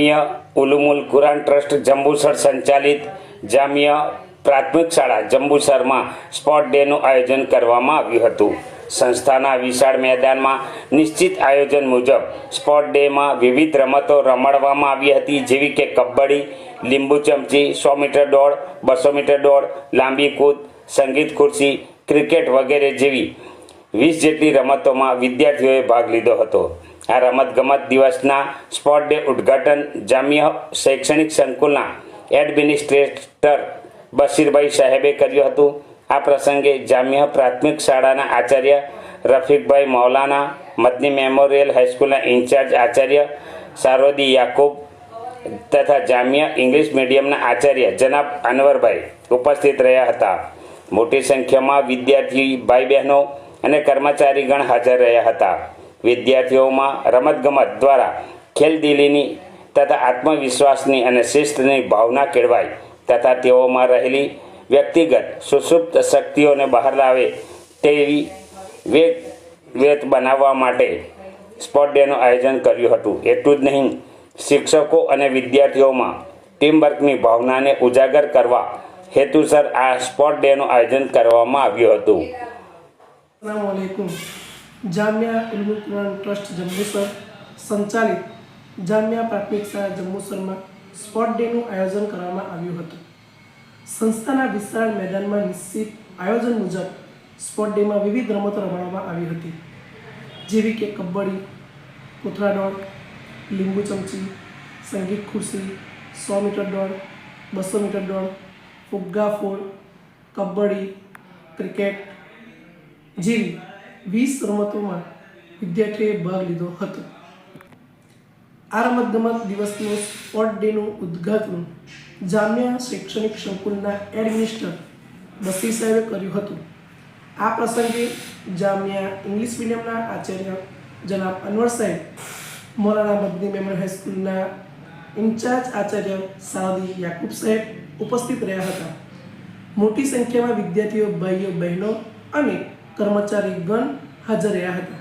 Jamia Uloomul Quran trust Jambusar સંચાલિત જામિયા પ્રાથમિક શાળા જંબુસરમાં સ્પોર્ટ ડેનું આયોજન કરવામાં આવ્યું હતું. સંસ્થાના વિશાળ મેદાનમાં નિશ્ચિત આયોજન મુજબ સ્પોર્ટ ડેમાં વિવિધ રમતો રમાડવામાં આવી હતી, જેવી કે કબડ્ડી, લીંબુ ચમચી, સો મીટર દોડ, બસો મીટર દોડ, લાંબી કૂદ, સંગીત ખુરશી ક્રિકેટ વગેરે જેવી વીસ જેટલી રમતોમાં વિદ્યાર્થીઓએ ભાગ લીધો હતો. આ રમતગમત દિવસના સ્પોર્ટ ડે ઉદ્ઘાટન જામિયા શૈક્ષણિક સંકુલના એડમિનિસ્ટ્રેટર બશીરભાઈ સાહેબે કર્યું હતું. આ પ્રસંગે જામિયા પ્રાથમિક શાળાના આચાર્ય રફીકભાઈ મૌલાના, મદની મેમોરિયલ હાઈસ્કૂલના ઇન્ચાર્જ આચાર્ય સારોદી યાકુબ તથા જામિયા ઇંગ્લિશ મીડિયમના આચાર્ય જનાબ અનવરભાઈ ઉપસ્થિત રહ્યા હતા. મોટી સંખ્યામાં વિદ્યાર્થી ભાઈ બહેનો અને કર્મચારીગણ હાજર રહ્યા હતા. વિદ્યાર્થીઓમાં રમતગમત દ્વારા ખેલદિલીની તથા આત્મવિશ્વાસની અને શિસ્તની ભાવના કેળવાય તથા તેઓમાં રહેલી વ્યક્તિગત સુસુપ્ત શક્તિઓને બહાર લાવે તેવી વેગ વેત બનાવવા માટે સ્પોર્ટ ડેનું આયોજન કર્યું હતું. એટલું જ નહીં, શિક્ષકો અને વિદ્યાર્થીઓમાં ટીમવર્કની ભાવનાને ઉજાગર કરવા હેતુસર આ સ્પોર્ટ ડેનું આયોજન કરવામાં આવ્યું હતું. જામિયા ઇલમુલ કુરાન ટ્રસ્ટ જંબુસર સંચાલિત જામિયા પ્રાથમિક શાળા જંબુસરમાં સ્પોર્ટ ડેનું આયોજન કરવામાં આવ્યું હતું. સંસ્થાના વિશાળ મેદાનમાં નિશ્ચિત આયોજન મુજબ સ્પોર્ટ ડેમાં વિવિધ રમતો રમાડવામાં આવી હતી. જેવી કે કબડ્ડી, કૂતરા દોડ, લીંબુ ચમચી, સંગીત ખુરશી, સો મીટર દોડ, બસો મીટર દોડ, ફુગ્ગા ફોડ કબડ્ડી, ક્રિકેટ જેવી વીસ રમતોમાં વિદ્યાર્થીઓએ ભાગ લીધો હતો. આ રમતગમત દિવસનું સ્પોર્ટ ડેનું ઉદ્ઘાટન જામ્યા શૈક્ષણિક સંકુલના એડમિનિસ્ટર બસી સાહેબે કર્યું હતું. આ પ્રસંગે જામ્યા ઇંગ્લિશ મીડિયમના આચાર્ય જનાબ અનવર સાહેબ, મોલાના મદની મેમોરિયલ હાઈસ્કૂલના ઇન્ચાર્જ આચાર્ય સાદી યાકુબ સાહેબ ઉપસ્થિત રહ્યા હતા. મોટી સંખ્યામાં વિદ્યાર્થીઓ ભાઈઓ બહેનો અને કર્મચારીગણ હાજર રહ્યા હતા.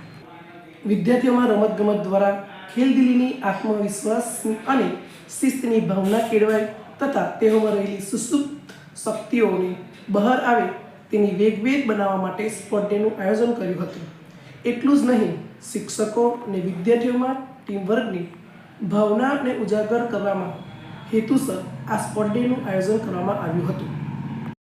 વિદ્યાર્થીઓમાં રમતગમત દ્વારા ખેલદિલીની આત્મવિશ્વાસ અને શિસ્તની ભાવના કેળવાય તથા તેઓમાં રહેલી સુસુપ્ત શક્તિઓને બહાર આવે તેની વેગવેગ બનાવવા માટે સ્પોર્ટ ડેનું આયોજન કર્યું હતું. એટલું જ નહીં, શિક્ષકો અને વિદ્યાર્થીઓમાં ટીમવર્કની ભાવનાને ઉજાગર કરવામાં હેતુસર આ સ્પોર્ટ ડેનું આયોજન કરવામાં આવ્યું હતું.